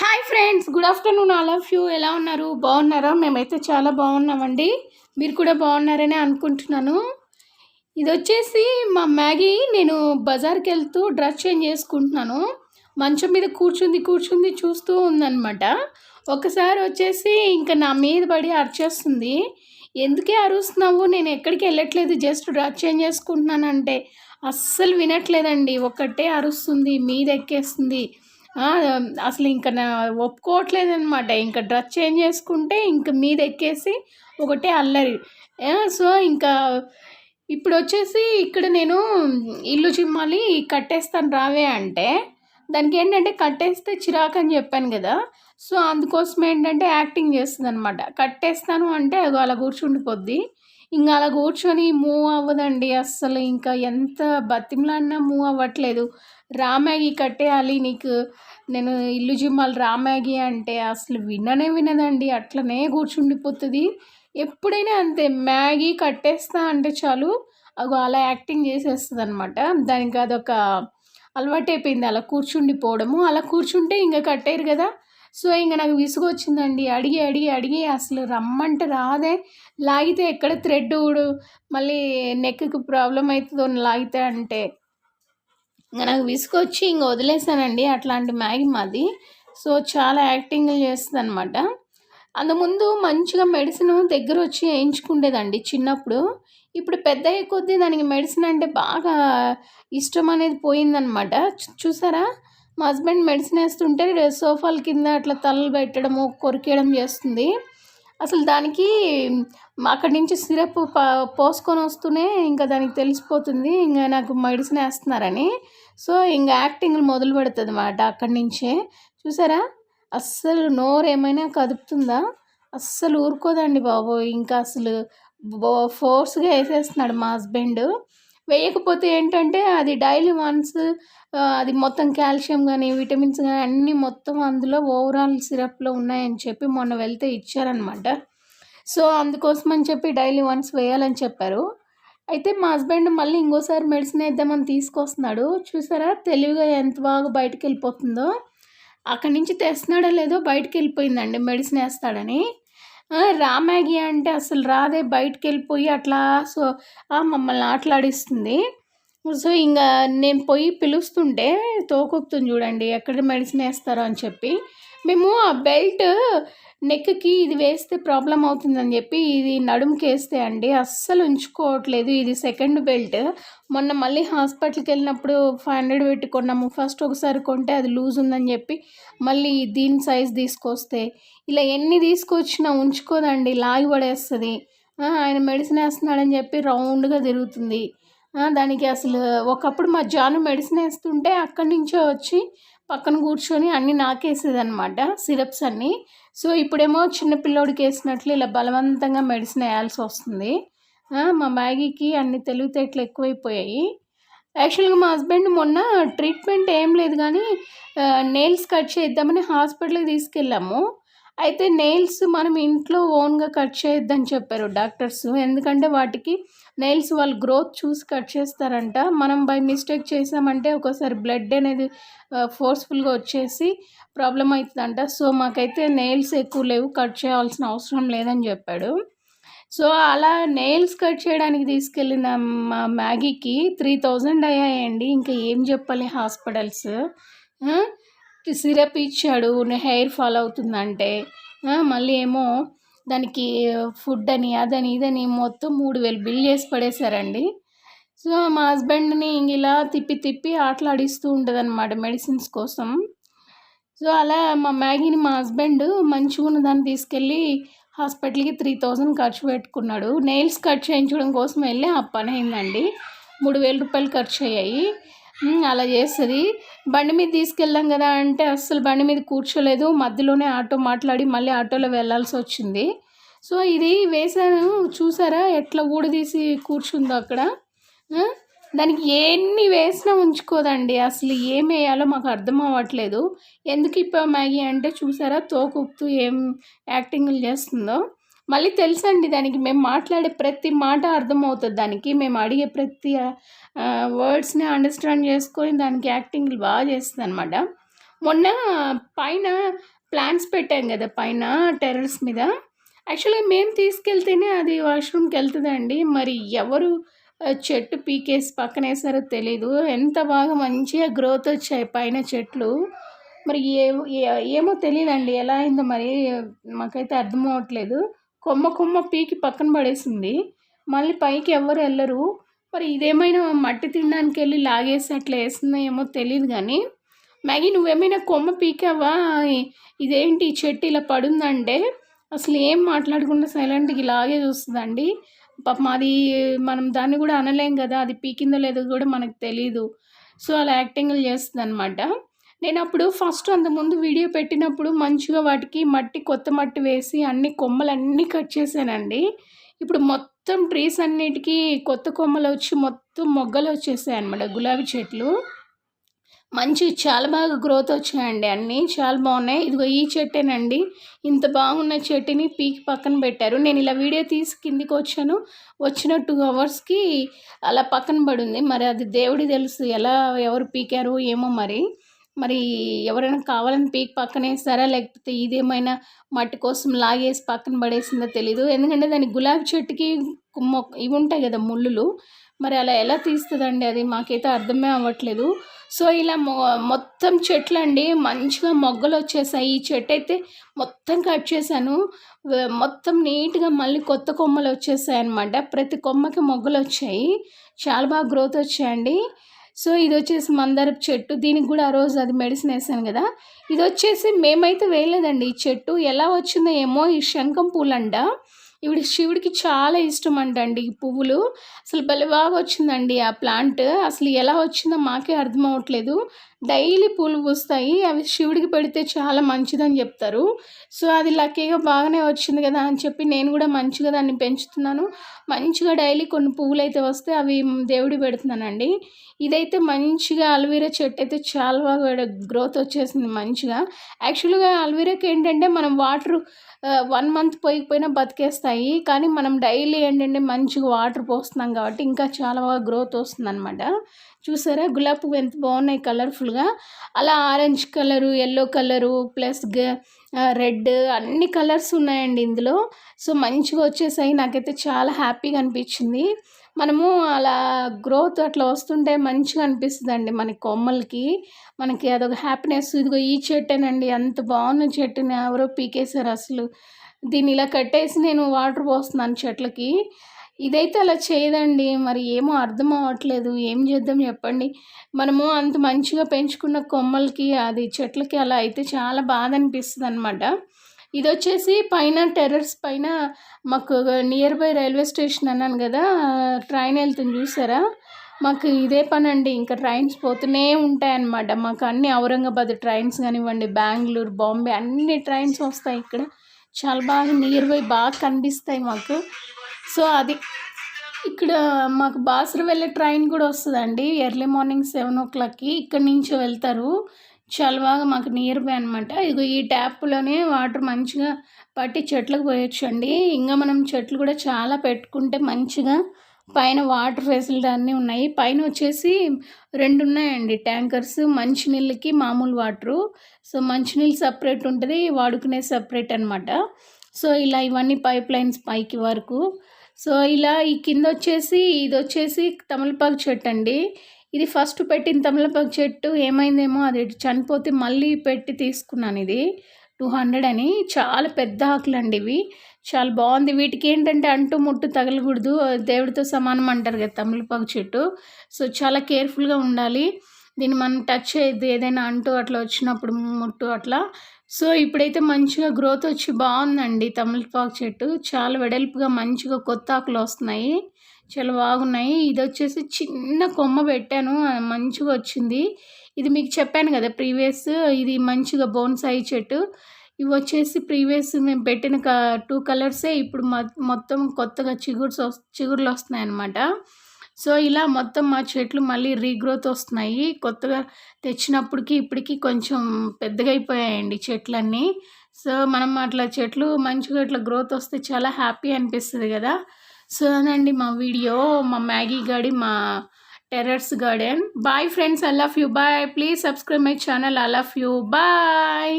Hi friends good afternoon all of you ఎలా ఉన్నారు? బాగున్నారా? మేమైతే చాలా బాగున్నామండి. మీరు కూడా బాగున్నారని అనుకుంటున్నాను. ఇది వచ్చేసి మా మ్యాగీ నేను బజార్కి వెళ్తూ డ్రెస్ చేంజ్ చేసుకుంటున్నాను. మంచం మీద కూర్చుంది కూర్చుంది చూస్తూ ఉందన్నమాట. ఒకసారి వచ్చేసి ఇంకా నా మీద పడి అరిచేస్తుంది. ఎందుకే అరుస్తున్నావు? నేను ఎక్కడికి వెళ్ళట్లేదు జస్ట్ డ్రెస్ చేంజ్ చేసుకుంటున్నానంటే. అస్సలు వినట్లేదండి. ఒక్కటే అరుస్తుంది మీద ఎక్కేస్తుంది. అసలు ఇంకా నా ఒప్పుకోవట్లేదు అనమాట ఇంకా డ్రెస్ చేంజ్ చేసుకుంటే ఇంక మీద ఎక్కేసి ఒకటే అల్లరి. సో ఇంకా ఇప్పుడు వచ్చేసి ఇక్కడ నేను ఇల్లు చిమ్మాలి కట్టేస్తాను రావే అంటే దానికి ఏంటంటే కట్టేస్తే చిరాకు అని చెప్పాను కదా. సో అందుకోసం ఏంటంటే యాక్టింగ్ చేస్తుంది అనమాట కట్టేస్తాను అంటే అది అలా కూర్చుండిపోద్ది. ఇంకా అలా కూర్చొని మూవ్ అవ్వదండి అస్సలు. ఇంకా ఎంత బతిమలాడినా మూవ్ అవ్వట్లేదు. రా మ్యాగీ కట్టేయాలి నీకు. నేను ఇల్లు జిమ్మాలి రా మ్యాగీ అంటే అసలు విననే వినదండి. అట్లనే కూర్చుండిపోతుంది. ఎప్పుడైనా అంతే మ్యాగీ కట్టేస్తా అంటే చాలు అగో అలా యాక్టింగ్ చేసేస్తుంది అనమాట దానికి అదొక అలవాటు అయిపోయింది అలా కూర్చుండిపోవడము. అలా కూర్చుంటే ఇంకా కట్టేరు కదా. సో ఇంకా నాకు విసుగు వచ్చిందండి అడిగి అడిగి అడిగి అసలు రమ్మంటే రాదే. లాగితే ఎక్కడ థ్రెడ్ ఊడు? మళ్ళీ నెక్కి ప్రాబ్లం అవుతుందో లాగితే అంటే. ఇంకా నాకు విసుగు వచ్చి ఇంక వదిలేసానండి అట్లాంటి మ్యాగీ మాది. సో చాలా యాక్టింగ్లు చేస్తుంది అనమాట అంతకుముందు మంచిగా మెడిసిన్ దగ్గర వచ్చి వేయించుకుండేదండి చిన్నప్పుడు. ఇప్పుడు పెద్ద అయ్యే కొద్దీ దానికి మెడిసిన్ అంటే బాగా ఇష్టం అనేది పోయిందనమాట చూసారా మా హస్బెండ్ మెడిసిన్ వేస్తుంటే సోఫాల కింద అట్లా తలలు పెట్టడము కొరికేయడం చేస్తుంది. అసలు దానికి అక్కడి నుంచి సిరప్ పోసుకొని వస్తూనే ఇంకా దానికి తెలిసిపోతుంది ఇంకా నాకు మెడిసిన్ వేస్తున్నారని. సో ఇంకా యాక్టింగ్ మొదలు పెడుతుంది అన్నమాట అక్కడి నుంచే. చూసారా? అస్సలు నోరు ఏమైనా కదుపుతుందా? అస్సలు ఊరుకోదండి బాబు. ఇంకా అసలు ఫోర్స్గా వేసేస్తున్నాడు మా హస్బెండ్. వేయకపోతే ఏంటంటే అది డైలీ వన్స్ అది మొత్తం కాల్షియం కానీ విటమిన్స్ కానీ అన్నీ మొత్తం అందులో ఓవరాల్ సిరప్లో ఉన్నాయని చెప్పి మొన్న వెళ్తే ఇచ్చారనమాట సో అందుకోసం అని చెప్పి డైలీ వన్స్ వేయాలని చెప్పారు. అయితే మా హస్బెండ్ మళ్ళీ ఇంకోసారి మెడిసిన్ వేద్దామని తీసుకొస్తున్నాడు. చూసారా? తెలివిగా ఎంత బాగా బయటకు వెళ్ళిపోతుందో అక్కడి నుంచి తెస్తున్నాడో లేదో బయటకు వెళ్ళిపోయిందండి మెడిసిన్ వేస్తాడని. రా మ్యాగీ అంటే అసలు రాదే. బయటకు వెళ్ళిపోయి అట్లా సో మమ్మల్ని ఆటలాడిస్తుంది. సో ఇంకా నేను పోయి పిలుస్తుంటే తోకొక్తుంది చూడండి. ఎక్కడ మెడిసిన్ వేస్తారో అని చెప్పి. మేము ఆ బెల్ట్ నెక్కి ఇది వేస్తే ప్రాబ్లం అవుతుందని చెప్పి ఇది నడుముకి వేస్తే అండి అస్సలు ఉంచుకోవట్లేదు ఇది సెకండ్ బెల్ట్. మొన్న మళ్ళీ హాస్పిటల్కి వెళ్ళినప్పుడు ఫైవ్ హండ్రెడ్ పెట్టి కొన్నాము ఫస్ట్ ఒకసారి కొంటే అది లూజ్ ఉందని చెప్పి మళ్ళీ దీని సైజ్ తీసుకొస్తే. ఇలా ఎన్ని తీసుకొచ్చినా ఉంచుకోదండి లాగి పడేస్తుంది. ఆయన మెడిసిన్ వేస్తున్నాడని చెప్పి రౌండ్గా తిరుగుతుంది. దానికి అసలు ఒకప్పుడు మా జాను మెడిసిన్ వేస్తుంటే అక్కడి నుంచే వచ్చి పక్కన కూర్చొని అన్నీ నాకేసేదనమాట సిరప్స్ అన్నీ. సో ఇప్పుడేమో చిన్న పిల్లోడికి వేసినట్లు ఇలా బలవంతంగా మెడిసిన్ వేయాల్సి వస్తుంది. మా మ్యాగీకి అన్ని తెలివితేటలు ఎక్కువైపోయాయి. యాక్చువల్గా మా హస్బెండ్ మొన్న ట్రీట్మెంట్ ఏం లేదు కానీ నెయిల్స్ కట్ చేద్దామని హాస్పిటల్కి తీసుకెళ్ళాము. అయితే నెయిల్స్ మనం ఇంట్లో ఓన్గా కట్ చేయొద్దని చెప్పారు డాక్టర్స్. ఎందుకంటే వాటికి నెయిల్స్ వాళ్ళు గ్రోత్ చూసి కట్ చేస్తారంట. మనం బై మిస్టేక్ చేసామంటే ఒకసారి బ్లడ్ అనేది ఫోర్స్ఫుల్గా వచ్చేసి ప్రాబ్లం అవుతుందంట. సో మాకైతే నెయిల్స్ ఎక్కువ లేవు కట్ చేయాల్సిన అవసరం లేదని చెప్పాడు. సో అలా నెయిల్స్ కట్ చేయడానికి తీసుకెళ్ళిన మా మ్యాగీకి త్రీ థౌజండ్ అయ్యాయండి. ఇంకా ఏం చెప్పాలి హాస్పిటల్స్? సిరప్ ఇచ్చాడు హెయిర్ ఫాల్ అవుతుందంటే. మళ్ళీ ఏమో దానికి ఫుడ్ అని అదని ఇదని మొత్తం మూడు వేలు బిల్ చేసి పడేశారండి. సో మా హస్బెండ్ని ఇలా తిప్పి తిప్పి ఆటలాడిస్తూ ఉంటుంది అనమాట మెడిసిన్స్ కోసం. సో అలా మా మ్యాగీని మా హస్బెండ్ మంచిగా ఉన్న దాన్ని తీసుకెళ్ళి హాస్పిటల్కి త్రీ థౌజండ్ ఖర్చు పెట్టుకున్నాడు. నెయిల్స్ కట్ చేయించడం కోసం వెళ్ళి ఆ పని అయిందండి. మూడు వేల రూపాయలు ఖర్చు అయ్యాయి. అలా చేస్తుంది. బండి మీద తీసుకెళ్ళాం కదా అంటే అస్సలు బండి మీద కూర్చోలేదు. మధ్యలోనే ఆటో మాట్లాడి మళ్ళీ ఆటోలో వెళ్ళాల్సి వచ్చింది. సో ఇది వేసాను చూసారా? ఎట్లా ఊడదీసి కూర్చుందో అక్కడ. దానికి ఎన్ని వేసినా ఉంచుకోదండి. అసలు ఏం వేయాలో మాకు అర్థం అవ్వట్లేదు. ఎందుకు ఇప్ప మ్యాగీ అంటే చూసారా? తోకుప్తూ ఏం యాక్టింగ్లు చేస్తుందో. మళ్ళీ తెలుసండి దానికి మేము మాట్లాడే ప్రతి మాట అర్థమవుతుంది. దానికి మేము అడిగే ప్రతి వర్డ్స్ని అండర్స్టాండ్ చేసుకొని దానికి యాక్టింగ్లు బాగా చేస్తుంది అనమాట మొన్న పైన ప్లాంట్స్ పెట్టాం కదా పైన టెర్రస్ మీద. యాక్చువల్గా మేము తీసుకెళ్తేనే అది వాష్రూమ్కి వెళ్తుందండి. మరి ఎవరు చెట్టు పీకేసి పక్కనేసారో తెలీదు. ఎంత బాగా మంచిగా గ్రోత్ వచ్చాయి పైన చెట్లు. మరి ఏ ఏ- ఏమో తెలియదండి ఎలా అయిందో మరి మాకైతే అర్థం అవ్వట్లేదు కొమ్మ కొమ్మ పీకి పక్కన పడేసింది. మళ్ళీ పైకి ఎవరు వెళ్ళరు మరి ఇదేమైనా మట్టి తినడానికి వెళ్ళి లాగేసి అట్లా వేస్తుందో ఏమో తెలియదు కానీ మ్యాగీ నువ్వేమైనా కొమ్మ పీకావా? ఇదేంటి చెట్టు ఇలా పడుందంటే? అసలు ఏం మాట్లాడకుండా సైలెంట్గా ఇలాగే చూస్తుందండి. పాపం అది మనం దాన్ని కూడా అనలేం కదా అది పీకిందో లేదో కూడా మనకు తెలియదు సో అలా యాక్టింగ్లు చేస్తుంది అనమాట నేను అప్పుడు ఫస్ట్ అంతకుముందు వీడియో పెట్టినప్పుడు మంచిగా వాటికి మట్టి కొత్త మట్టి వేసి అన్ని కొమ్మలన్నీ కట్ చేశానండి. ఇప్పుడు మొత్తం ట్రీస్ అన్నిటికీ కొత్త కొమ్మలు వచ్చి మొత్తం మొగ్గలు వచ్చేసాయి అనమాట గులాబీ చెట్లు. మంచి చాలా బాగా గ్రోత్ వచ్చాయండి అన్నీ చాలా బాగున్నాయి. ఇదిగో ఈ చెట్టేనండి. ఇంత బాగున్న చెట్టుని పీకి పక్కన పెట్టారు. నేను ఇలా వీడియో తీసి కిందికి వచ్చాను. వచ్చిన టూ అవర్స్కి అలా పక్కన పడింది. మరి అది దేవుడి తెలుసు ఎలా ఎవరు పీకారు ఏమో మరి. మరి ఎవరైనా కావాలని పీక్ పక్కనే వేస్తారా లేకపోతే ఇదేమైనా మట్టి కోసం లాగేసి పక్కన పడేసిందో తెలీదు. ఎందుకంటే దాని గులాబీ చెట్టుకి మొక్క ఇవి ఉంటాయి కదా ముళ్ళులు. మరి అలా ఎలా తీస్తుందండి అది మాకైతే అర్థమే అవ్వట్లేదు. సో ఇలా మొ మొత్తం చెట్లు అండి మంచిగా మొగ్గలు వచ్చేసాయి. ఈ చెట్టు అయితే మొత్తం కట్ చేశాను. మొత్తం నీట్గా మళ్ళీ కొత్త కొమ్మలు వచ్చేసాయి అనమాట ప్రతి కొమ్మకి మొగ్గలు వచ్చాయి. చాలా బాగా గ్రోత్ వచ్చాయండి. సో ఇది వచ్చేసి మందారపు చెట్టు. దీనికి కూడా ఆ రోజు అది మెడిసిన్ వేసాను కదా. ఇది వచ్చేసి మేమైతే వేయలేదండి ఈ చెట్టు. ఎలా వచ్చిందో ఏమో ఈ శంఖం పూలంట. ఇవిడ శివుడికి చాలా ఇష్టం అంట అండి ఈ పువ్వులు. అసలు భలే బాగా వచ్చిందండి ఆ ప్లాంట్. అసలు ఎలా వచ్చిందో మాకే అర్థం అవ్వట్లేదు. డైలీ పూలు పూస్తాయి. అవి శివుడికి పెడితే చాలా మంచిదని చెప్తారు. సో అది లక్కీగా బాగానే వచ్చింది కదా అని చెప్పి నేను కూడా మంచిగా దాన్ని పెంచుతున్నాను. మంచిగా డైలీ కొన్ని పువ్వులు అయితే వస్తే అవి దేవుడి పెడుతున్నానండి. ఇదైతే మంచిగా అల్వీరా చెట్టు అయితే చాలా బాగా గ్రోత్ వచ్చేసింది మంచిగా. యాక్చువల్గా అల్వీరాకి ఏంటంటే మనం వాటర్ వన్ మంత్ పోయిపోయినా బతికేస్తాయి. కానీ మనం డైలీ ఏంటంటే మంచిగా వాటర్ పోస్తున్నాం కాబట్టి ఇంకా చాలా బాగా గ్రోత్ వస్తుంది అనమాట చూసారా? గులాబీ పువ్వు ఎంత బాగున్నాయి కలర్ఫుల్గా. అలా orange colour yellow colour plus red అన్ని కలర్స్ ఉన్నాయండి ఇందులో. సో మంచిగా వచ్చేసాయి. నాకైతే చాలా హ్యాపీగా అనిపించింది. మనము అలా గ్రోత్ అట్లా వస్తుంటే మంచిగా అనిపిస్తుంది అండి మన కొమ్మలకి. మనకి అదొక హ్యాపీనెస్. ఇదిగో ఈ చెట్టేనండి. అంత బాగున్న చెట్టుని ఎవరో పీకేశారు అసలు. దీన్ని ఇలా కట్టేసి నేను వాటర్ పోస్తున్నాను చెట్లకి. ఇదైతే అలా చేయదండి. మరి ఏమో అర్థం అవ్వట్లేదు. ఏం చేద్దాం చెప్పండి. మనము అంత మంచిగా పెంచుకున్న కొమ్మలకి అది చెట్లకి అలా అయితే చాలా బాధ అనిపిస్తుంది అనమాట ఇది వచ్చేసి పైన టెర్రస్ పైన మాకు నియర్ బై రైల్వే స్టేషన్ అన్నాను కదా ట్రైన్ వెళ్తుంది చూసారా? మాకు ఇదే పని అండి ఇంకా ట్రైన్స్ పోతూనే ఉంటాయన్నమాట. మాకు అన్ని ఔరంగాబాద్ ట్రైన్స్ కానివ్వండి బెంగళూరు బాంబే అన్ని ట్రైన్స్ వస్తాయి ఇక్కడ. చాలా బాగా నియర్ బై బాగా కనిపిస్తాయి మాకు. సో అది ఇక్కడ మాకు బాసర వెళ్ళే ట్రైన్ కూడా వస్తుందండి. ఎర్లీ మార్నింగ్ సెవెన్ ఓ క్లాక్కి ఇక్కడ నుంచి వెళ్తారు. చాలా బాగా మాకు నియర్ బై అనమాట ఇదిగో ఈ ట్యాప్లోనే వాటర్ మంచిగా పట్టి చెట్లకు పోయొచ్చండి. ఇంకా మనం చెట్లు కూడా చాలా పెట్టుకుంటే మంచిగా పైన వాటర్ ఫెసిలిటీ అన్నీ ఉన్నాయి. పైన వచ్చేసి రెండు ఉన్నాయండి. ట్యాంకర్స్ మంచినీళ్ళకి మామూలు వాటరు. సో మంచినీళ్ళు సపరేట్ ఉంటుంది వాడుకునే సపరేట్ అనమాట సో ఇలా ఇవన్నీ పైప్ లైన్స్ పైకి వరకు సో ఇలా ఈ కింద వచ్చేసి ఇది వచ్చేసి తమలపాకు చెట్టు అండి ఇది ఫస్ట్ పెట్టిన తమలపాకు చెట్టు ఏమైందేమో అది చనిపోతే మళ్ళీ పెట్టి తీసుకున్నాను ఇది. టూ హండ్రెడ్ అని. చాలా పెద్ద ఆకులు అండి ఇవి. చాలా బాగుంది. వీటికి ఏంటంటే అంటు ముట్టు తగలకూడదు. దేవుడితో సమానం అంటారు కదా తమలపాకు చెట్టు. సో చాలా కేర్ఫుల్గా ఉండాలి. దీన్ని మనం టచ్ చేయద్దు ఏదైనా అంటూ అట్లా వచ్చినప్పుడు ముట్టు అట్లా సో ఇప్పుడైతే మంచిగా గ్రోత్ వచ్చి బాగుందండి తమలపాకు చెట్టు. చాలా వెడల్పుగా మంచిగా కొత్త ఆకులు వస్తున్నాయి. చాలా బాగున్నాయి. ఇది వచ్చేసి చిన్న కొమ్మ పెట్టాను. మంచిగా వచ్చింది. ఇది మీకు చెప్పాను కదా ప్రీవియస్ ఇది మంచిగా బోన్సాయి చెట్టు. ఇవి వచ్చేసి ప్రీవియస్ మేము పెట్టిన క టూ కలర్సే. ఇప్పుడు మొత్తం కొత్తగా చిగుర్స్ వస్ చిగుర్లు వస్తున్నాయి అన్నమాట సో ఇలా మొత్తం మా చెట్లు మళ్ళీ రీగ్రోత్ వస్తున్నాయి. కొత్తగా తెచ్చినప్పటికి ఇప్పటికి కొంచెం పెద్దగా అయిపోయాయండి చెట్లన్నీ. సో మనం అట్లా చెట్లు మంచిగా ఇట్లా గ్రోత్ వస్తే చాలా హ్యాపీ అనిపిస్తుంది కదా. సో అదండి మా వీడియో మా మ్యాగీ గాడి మా terrace garden. Bye friends I love you. Bye. Please subscribe my channel I love you. Bye.